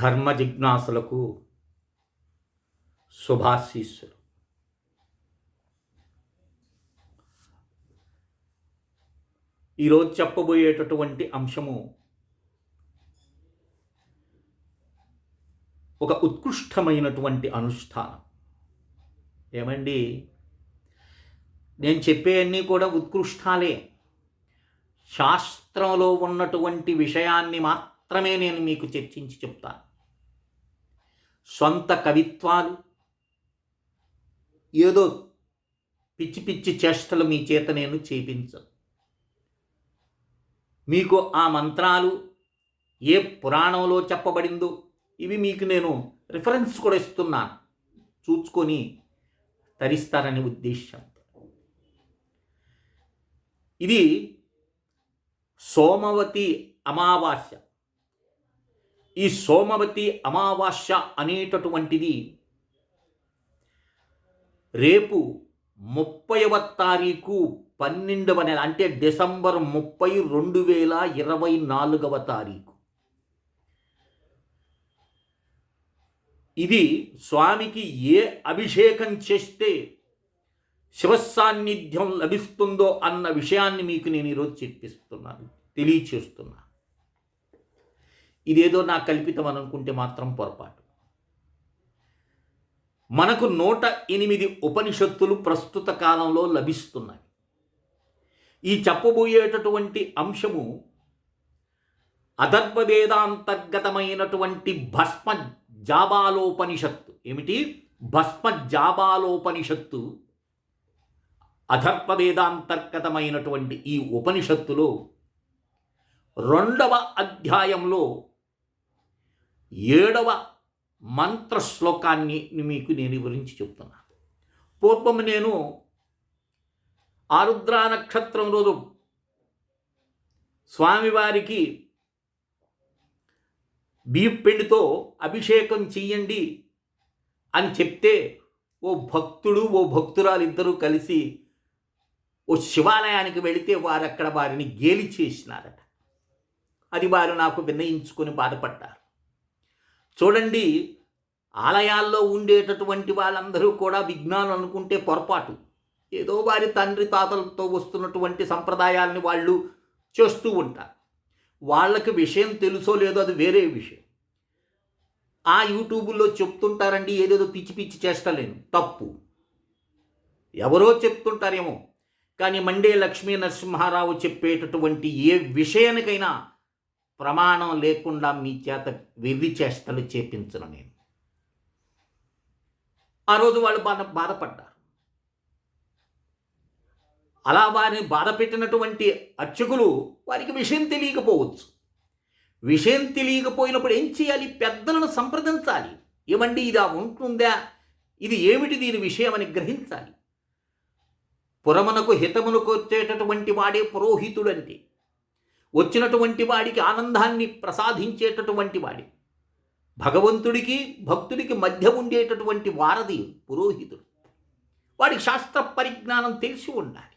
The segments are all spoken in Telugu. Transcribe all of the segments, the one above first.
ధర్మ జిజ్ఞాసులకు శుభాశీస్సులు. ఈరోజు చెప్పబోయేటటువంటి అంశము ఒక ఉత్కృష్టమైనటువంటి అనుష్ఠానం. ఏమండి? నేను చెప్పేవన్నీ కూడా ఉత్కృష్టాలే. శాస్త్రంలో ఉన్నటువంటి విషయాన్ని మాత్రమే నేను మీకు చర్చించి చెప్తాను. సొంత కవిత్వాలు ఏదో పిచ్చి పిచ్చి చేష్టలు మీ చేత నేను చేపించను. మీకు ఆ మంత్రాలు ఏ పురాణంలో చెప్పబడిందో ఇవి మీకు నేను రిఫరెన్స్ కూడా ఇస్తున్నాను. చూసుకొని తరిస్తారని ఉద్దేశం ఇది సోమవతి అమావాస్య. ఈ సోమవతి అమావాస్య అనేటటువంటిది రేపు ముప్పైవ తారీఖు పన్నెండవ నెల అంటే డిసెంబర్ ముప్పై రెండు వేల ఇరవై నాలుగవ తారీఖు. ఇది స్వామికి ఏ అభిషేకం చేస్తే శివసాన్నిధ్యం లభిస్తుందో అన్న విషయాన్ని మీకు నేను ఈరోజు చెప్పిస్తున్నాను తెలియచేస్తున్నాను. ఇదేదో నా కల్పితం అని అనుకుంటే మాత్రం పొరపాటు. మనకు నూట ఎనిమిది ఉపనిషత్తులు ప్రస్తుత కాలంలో లభిస్తున్నాయి. ఈ చెప్పబోయేటటువంటి అంశము అధర్వవేదాంతర్గతమైనటువంటి భస్మ జాబాలోపనిషత్తు ఏమిటి? భస్మ జాబాలోపనిషత్తు అధర్వవేదాంతర్గతమైనటువంటి ఈ ఉపనిషత్తులో రెండవ అధ్యాయంలో ఏడవ మంత్ర శ్లోకాన్ని మీకు నేను వివరించి చెప్తున్నాను పూర్వం నేను ఆరుద్ర నక్షత్రం రోజు స్వామివారికి బియ్యం అభిషేకం చెయ్యండి అని చెప్తే ఓ భక్తుడు ఓ భక్తురాలు ఇద్దరూ కలిసి ఓ శివాలయానికి వెళితే వారు అక్కడ వారిని గేలి చేసినారట. అది వారు నాకు వినయించుకొని బాధపడ్డారు. చూడండి ఆలయాల్లో ఉండేటటువంటి వాళ్ళందరూ కూడా విజ్ఞానం అనుకుంటే పొరపాటు. ఏదో వారి తండ్రి తాతలతో వస్తున్నటువంటి సంప్రదాయాల్ని వాళ్ళు చేస్తూ ఉంటారు. వాళ్ళకి విషయం తెలుసో లేదో అది వేరే విషయం. ఆ యూట్యూబుల్లో చెప్తుంటారండి ఏదేదో పిచ్చి పిచ్చి చేస్తలేను తప్పు. ఎవరో చెప్తుంటారేమో. కానీ మండే లక్ష్మీ నరసింహారావు చెప్పేటటువంటి ఏ విషయానికైనా ప్రమాణం లేకుండా మీ చేత వెర్రి చేష్టలు చేపించను నేను. ఆ రోజు వాళ్ళు బాధ బాధపడ్డారు. అలా వారిని బాధ పెట్టినటువంటి అర్చకులు వారికి విషయం తెలియకపోవచ్చు. విషయం తెలియకపోయినప్పుడు ఏం చేయాలి? పెద్దలను సంప్రదించాలి. ఏమండి ఇది ఉంటుందా? ఇది ఏమిటి దీని విషయం అని గ్రహించాలి. పురమునకు హితమునకు వచ్చేటటువంటి వాడే పురోహితుడంటే వచ్చినటువంటి వాడికి ఆనందాన్ని ప్రసాదించేటటువంటి వాడి. భగవంతుడికి భక్తుడికి మధ్య ఉండేటటువంటి వారధి పురోహితుడు. వాడికి శాస్త్ర పరిజ్ఞానం తెలిసి ఉండాలి.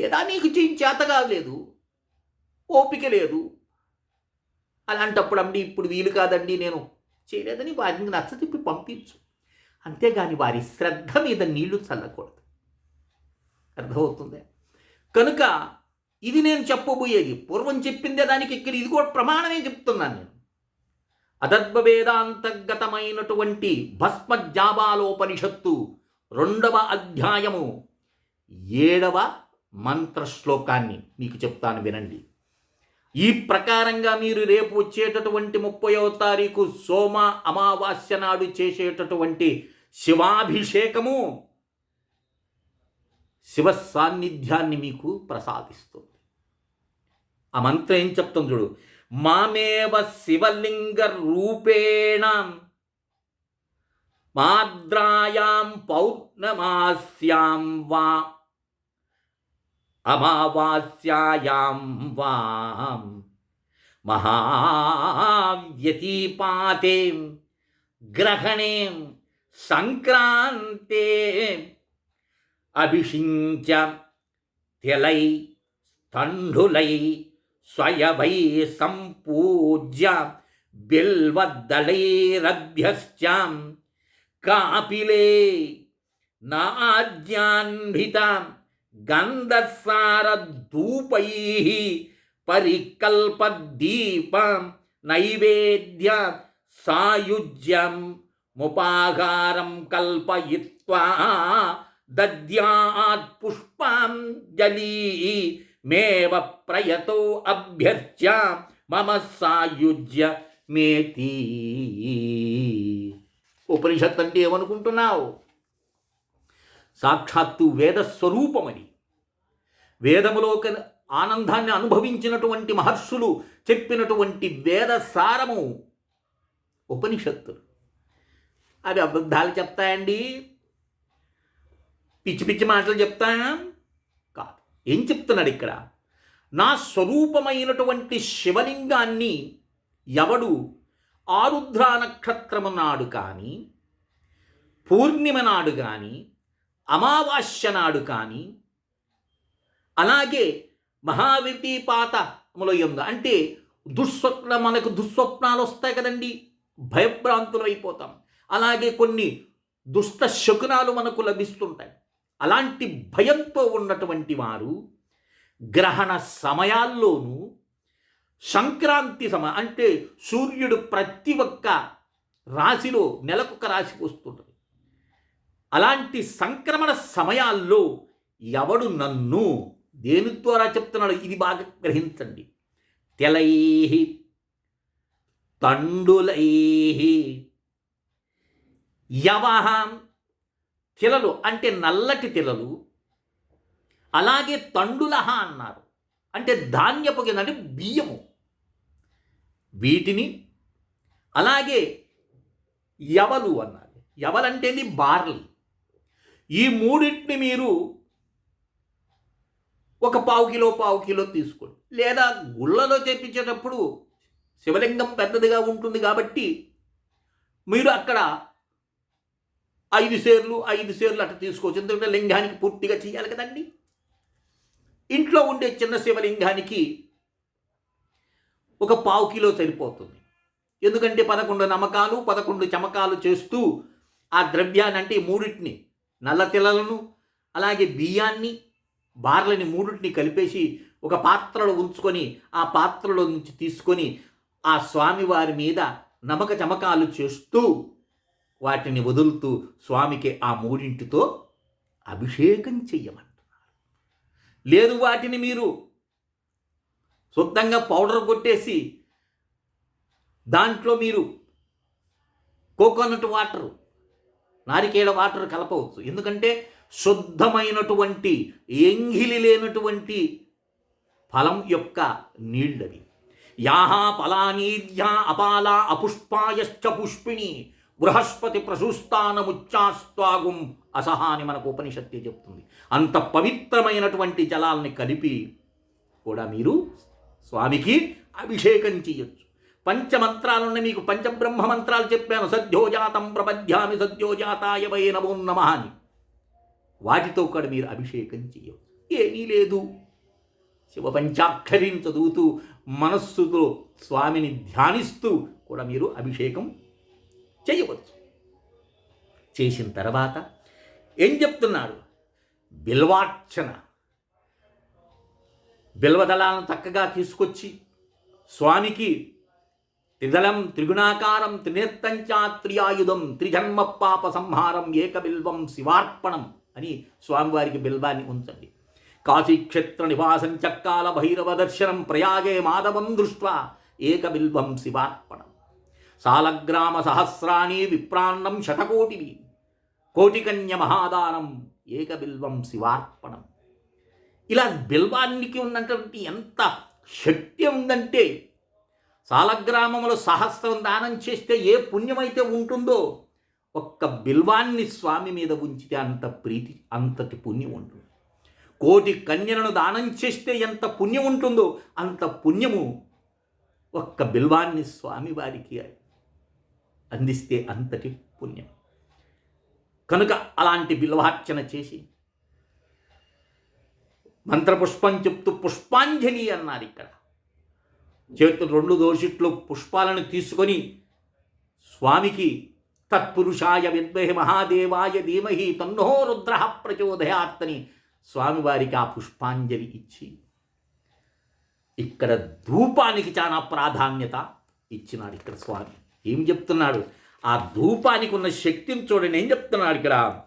లేదా నీకు చేత లేదు ఓపిక లేదు. అలాంటప్పుడు అండి ఇప్పుడు వీలు కాదండి నేను చేయలేదని వారిని నచ్చతిప్పి పంపించు. అంతేగాని వారి శ్రద్ధ మీద నీళ్ళు చల్లకూడదు. అర్థమవుతుంది? కనుక ఇది నేను చెప్పబోయేది. పూర్వం చెప్పిందే దానికి ఇక్కడ ఇది కూడా ప్రమాణమే చెప్తున్నాను నేను. అదద్వేదాంతర్గతమైనటువంటి భస్మజాబాలోపనిషత్తు రెండవ అధ్యాయము ఏడవ మంత్ర శ్లోకాన్ని మీకు చెప్తాను వినండి. ఈ ప్రకారంగా మీరు రేపు వచ్చేటటువంటి ముప్పయో తారీఖు సోమ అమావాస్య నాడు చేసేటటువంటి శివాభిషేకము శివ సాన్నిధ్యాన్ని మీకు ప్రసాదిస్తుంది. ఆ మంత్రం ఏం చెప్తాం చూడు. మామేవ శివలింగ రూపేణ మాద్రాయాం పౌర్ణమాస్యాం వా అమావాస్యాయాం వాం మహావ్యతిపాతే గ్రహణే సంక్రాంతే అభిషించ తెలై తండులై స్వయవై సంపూజ్య బిల్వదళైరభ్యశ్చాం కాపిలే నాజ్యాన్భితాం గంధసారధూపై పరికల్పదీపం నైవేద్య సాయుజ్యం ముపాగారం కల్పయిత్వా దద్యాత్ పుష్పాంజలి మేవ ప్రయతో అభ్యర్చ్య మమ సాయుజ్య మేతి ఉపనిషత్ అంటే ఏమనుకుంటున్నావు? సాక్షాత్తు వేదస్వరూపమని. వేదములో ఆనందాన్ని అనుభవించినటువంటి మహర్షులు చెప్పినటువంటి వేద సారము ఉపనిషత్తులు అవి అబద్ధాలు చెప్తాయండి. పిచ్చి పిచ్చి మాటలు చెప్తాయా కాదు. ఏం చెప్తున్నాడు ఇక్కడ? నా స్వరూపమైనటువంటి శివలింగాన్ని ఎవడు ఆరుద్రా నక్షత్రము నాడు కానీ పూర్ణిమ నాడు కానీ అమావాస్య నాడు కానీ అలాగే మహావిపీపాతముల ఎందు అంటే దుస్వప్న మనకు దుస్వప్నాలు వస్తాయి కదండి. భయభ్రాంతులు అయిపోతాం అలాగే కొన్ని దుష్ట శకునాలు మనకు లభిస్తుంటాయి. అలాంటి భయంతో ఉన్నటువంటి వారు గ్రహణ సమయాల్లోనూ సంక్రాంతి సమ అంటే సూర్యుడు ప్రతి ఒక్క రాశిలో నెలకొక రాశికి వస్తుంటుంది. అలాంటి సంక్రమణ సమయాల్లో ఎవడు నన్ను దేని ద్వారా చెప్తున్నాడు ఇది బాగా గ్రహించండి. తెలై తండులై యవహం తిలలు అంటే నల్లటి తిలలు. అలాగే తండులహ అన్నారు. అంటే ధాన్యపు కింద అంటే బియ్యము. వీటిని అలాగే యవలు అన్నారు. యవలంటేది బార్లీ. ఈ మూడింటిని మీరు ఒక పావు కిలో పావు కిలో తీసుకోండి. లేదా గుళ్ళలో చేపించేటప్పుడు శివలింగం పెద్దదిగా ఉంటుంది కాబట్టి మీరు అక్కడ ఐదు సేర్లు ఐదు సేర్లు అట్లా తీసుకోవచ్చు. ఎందుకంటే లింగానికి పూర్తిగా చేయాలి కదండి. ఇంట్లో ఉండే చిన్న శివలింగానికి ఒక పావు కిలో సరిపోతుంది. ఎందుకంటే పదకొండు నమ్మకాలు పదకొండు చమకాలు చేస్తూ ఆ ద్రవ్యాన్ని అంటే మూడింటిని నల్ల తిలలను అలాగే బియ్యాన్ని బార్లని మూడింటిని కలిపేసి ఒక పాత్రలో ఉంచుకొని ఆ పాత్రలో నుంచి తీసుకొని ఆ స్వామివారి మీద నమక చమకాలు చేస్తూ వాటిని వదులుతూ స్వామికి ఆ మూడింటితో అభిషేకం చెయ్యమంటున్నారు. లేదు వాటిని మీరు శుద్ధంగా పౌడర్ కొట్టేసి దాంట్లో మీరు కోకోనట్ వాటర్ నారికేళ వాటర్ కలపవచ్చు. ఎందుకంటే శుద్ధమైనటువంటి ఎంగిలి లేనటువంటి ఫలం యొక్క నీళ్ళవి. యాహా ఫలానీర్యా అపాల అపుష్పాయశ్చ పుష్పిణి బృహస్పతి ప్రసూస్తానముచ్చాస్వాగుం అసహా అని మనకు ఉపనిషత్తి చెప్తుంది. అంత పవిత్రమైనటువంటి జలాల్ని కలిపి కూడా మీరు స్వామికి అభిషేకం చేయొచ్చు. పంచమంత్రాలున్న మీకు పంచబ్రహ్మ మంత్రాలు చెప్పాను. సద్యోజాతం ప్రపద్యామి సద్యోజాతాయ వై నమో నమ అని. వాటితో కూడా మీరు అభిషేకం చేయవచ్చు ఏమీ లేదు. శివ పంచాక్షరిని చదువుతూ మనస్సుతో స్వామిని ధ్యానిస్తూ కూడా మీరు అభిషేకం చేయవచ్చు. చేసిన తర్వాత ఏం చెప్తున్నాడు? బిల్వార్చన. బిల్వదళాలను చక్కగా తీసుకొచ్చి స్వామికి త్రిదళం త్రిగుణాకారం త్రినేత్తంచాత్రియాయుధం త్రిజన్మ పాప సంహారం ఏకబిల్వం శివార్పణం అని స్వామివారికి బిల్వాన్ని ఉంచండి. కాశీక్షేత్ర నివాసం చక్కాల భైరవ దర్శనం ప్రయాగే మాధవం దృష్ట్వా ఏకబిల్వం శివార్పణం. సాలగ్రామ సహస్రాణి విప్రాన్నం శతకోటివి. కోటికన్య మహాదానం ఏకబిల్వం శివార్పణం. ఇలా బిల్వానికి ఉన్నటువంటి ఎంత శక్తి ఉందంటే సాలగ్రామములు సహస్రం దానం చేస్తే ఏ పుణ్యమైతే ఉంటుందో ఒక్క బిల్వాన్ని స్వామి మీద ఉంచితే అంత ప్రీతి అంతటి పుణ్యం ఉంటుంది. కోటి కన్యలను దానం చేస్తే ఎంత పుణ్యం ఉంటుందో అంత పుణ్యము ఒక్క బిల్వాన్ని స్వామివారికి అందిస్తే అంతటి పుణ్యం. కనుక అలాంటి బిల్వార్చన చేసి మంత్రపుష్పం చెప్తూ పుష్పాంజలి అన్నారు ఇక్కడ. చేతులు రెండు దోషిట్లు పుష్పాలను తీసుకొని స్వామికి తత్పురుషాయ విద్మహి మహాదేవాయ ధీమహి తన్నో రుద్ర ప్రచోదయాత్తని స్వామివారికి ఆ పుష్పాంజలి ఇచ్చి ఇక్కడ ధూపానికి చాలా ప్రాధాన్యత ఇచ్చినాడు ఇక్కడ స్వామి. ఏం చెప్తున్నాడు? ఆ ధూపానికి ఉన్న శక్తిని చూడండి ఏం చెప్తున్నాడు ఇక్కడ?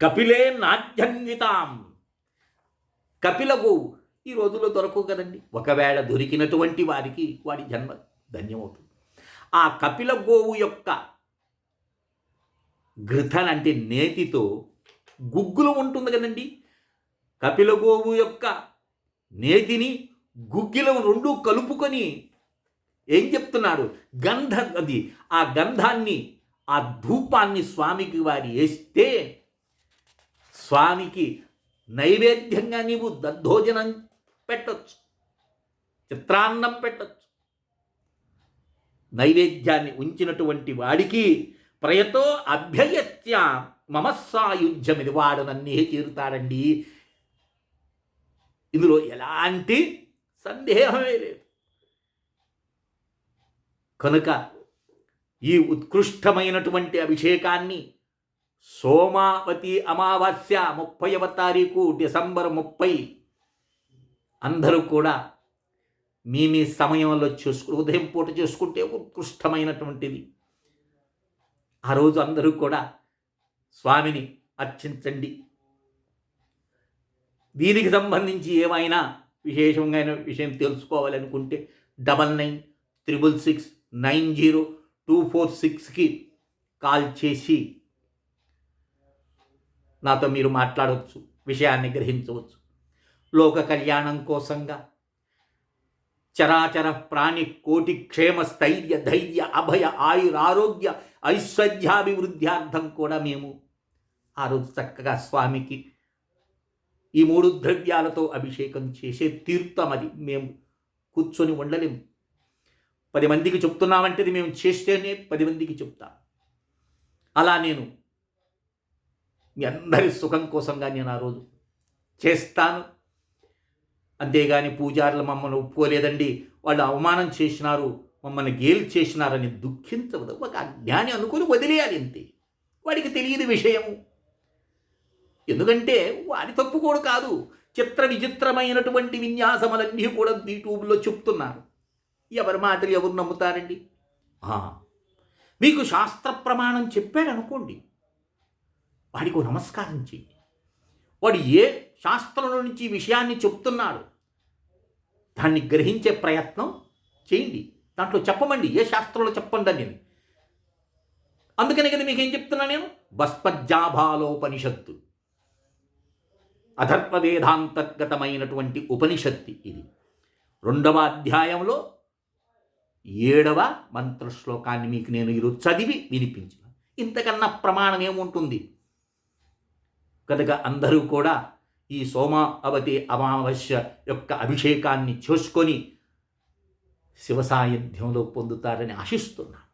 కపిలే నాట్యన్వితాం కపిలకు ఈ రోజుల్లో దొరకవు కదండి. ఒకవేళ దొరికినటువంటి వారికి వాడి జన్మ ధన్యమవుతుంది. ఆ కపిల గోవు యొక్క ఘృతన్ అంటే నేతితో గుగ్గులు ఉంటుంది కదండి. కపిల గోవు యొక్క నేతిని గుగ్గిలం రెండు కలుపుకొని ఏం చెప్తున్నారు? గంధ అది ఆ గంధాన్ని ఆ ధూపాన్ని స్వామికి వారి వేస్తే స్వామికి నైవేద్యంగా నీవు దద్దోజనం పెట్టొచ్చు. చిత్రాన్నం పెట్టొచ్చు. నైవేద్యాన్ని ఉంచినటువంటి వాడికి ప్రయతో అభ్యయత్య మమస్సాయుధ్యమిది వాడు నన్నే చేరుతాడండి ఇందులో ఎలాంటి సందేహమే లేదు. కనుక ఈ ఉత్కృష్టమైనటువంటి అభిషేకాన్ని సోమావతి అమావాస్య ముప్పైవ తారీఖు డిసెంబర్ ముప్పై అందరూ కూడా మీ మీ సమయంలో చూసుకు ఉదయం పూట చేసుకుంటే ఉత్కృష్టమైనటువంటిది. ఆ రోజు అందరూ కూడా స్వామిని అర్చించండి. దీనికి సంబంధించి ఏమైనా విశేషంగా విషయం తెలుసుకోవాలనుకుంటే double nine triple six nine zero two four సిక్స్కి కాల్ చేసి నాతో మీరు మాట్లాడవచ్చు విషయాన్ని గ్రహించవచ్చు. లోక కళ్యాణం కోసంగా చరాచర ప్రాణి కోటి క్షేమ స్థైర్య ధైర్య అభయ ఆయురారోగ్య ఐశ్వర్యాభివృద్ధ్యార్థం కూడా మేము ఆ రోజు చక్కగా స్వామికి ఈ మూడు ద్రవ్యాలతో అభిషేకం చేసే తీర్థం అది. మేము కూర్చొని ఉండలేము. పది మందికి చెప్తున్నామంటే మేము చేస్తేనే పది మందికి చెప్తా. అలా నేను మీ అందరి సుఖం కోసంగా నేను ఆ రోజు చేస్తాను. అంతేగాని పూజారులు మమ్మల్ని ఒప్పుకోలేదండి. వాళ్ళు అవమానం చేసినారు మమ్మల్ని గేలు చేసినారని దుఃఖించవద్దు. ఒక అజ్ఞాని అనుకుని వదిలేయాలి అంతే. వాడికి తెలియదు విషయము. ఎందుకంటే వాడి తప్పు కూడా కాదు. చిత్ర విచిత్రమైనటువంటి విన్యాసములన్నీ కూడా యూట్యూబ్లో చెప్తున్నారు. ఎవరి మాటలు ఎవరు నమ్ముతారండి? మీకు శాస్త్ర ప్రమాణం చెప్పాడు అనుకోండి వాడికి నమస్కారం చేయండి. వాడు ఏ శాస్త్రంలో నుంచి విషయాన్ని చెప్తున్నాడు? దాన్ని గ్రహించే ప్రయత్నం చేయండి. దాంట్లో చెప్పమండి. ఏ శాస్త్రంలో చెప్పండి నేను. అందుకనే కదా మీకు ఏం చెప్తున్నా నేను? భస్పజ్జాభాలోపనిషత్తు అధర్వ వేదాంతర్గతమైనటువంటి ఉపనిషత్తి ఇది. రెండవ అధ్యాయంలో ఏడవ మంత్ర శ్లోకాన్ని మీకు నేను ఈరోజు చదివి వినిపించిన ఇంతకన్నా ప్రమాణం ఏముంటుంది? కనుక అందరూ కూడా ఈ సోమ అవతి అమావాస్య యొక్క అభిషేకాన్ని చూసుకొని శివ సాయుధ్యంలో పొందుతారని ఆశిస్తున్నాను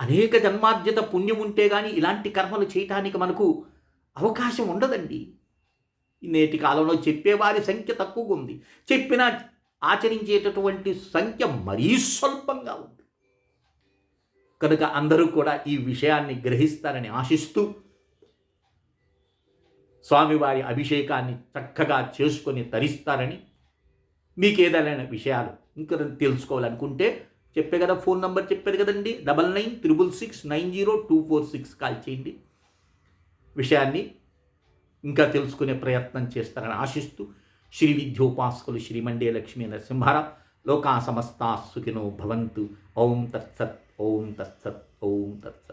అనేక జన్మార్జిత పుణ్యం ఉంటే కానీ ఇలాంటి కర్మలు చేయటానికి మనకు అవకాశం ఉండదండి. నేటి కాలంలో చెప్పేవారి సంఖ్య తక్కువగా ఉంది చెప్పిన ఆచరించేటటువంటి సంఖ్య మరీ స్వల్పంగా ఉంది. కనుక అందరూ కూడా ఈ విషయాన్ని గ్రహిస్తారని ఆశిస్తూ స్వామివారి అభిషేకాన్ని చక్కగా చేసుకొని తరిస్తారని మీకు ఏదైనా విషయాలు ఇంకా తెలుసుకోవాలనుకుంటే చెప్పే కదా ఫోన్ నెంబర్ చెప్పారు కదండి. Double nine triple six nine zero two four six call చేయండి. విషయాన్ని ఇంకా తెలుసుకునే ప్రయత్నం చేస్తారని ఆశిస్తూ श्री विद्योपास्कुल श्रीमंडे लक्ष्मी नरसिंहारा लोका समस्ता सुखिनो भवंतु ओम तत्सत् ओम तत्सत् ओम तत्सत्।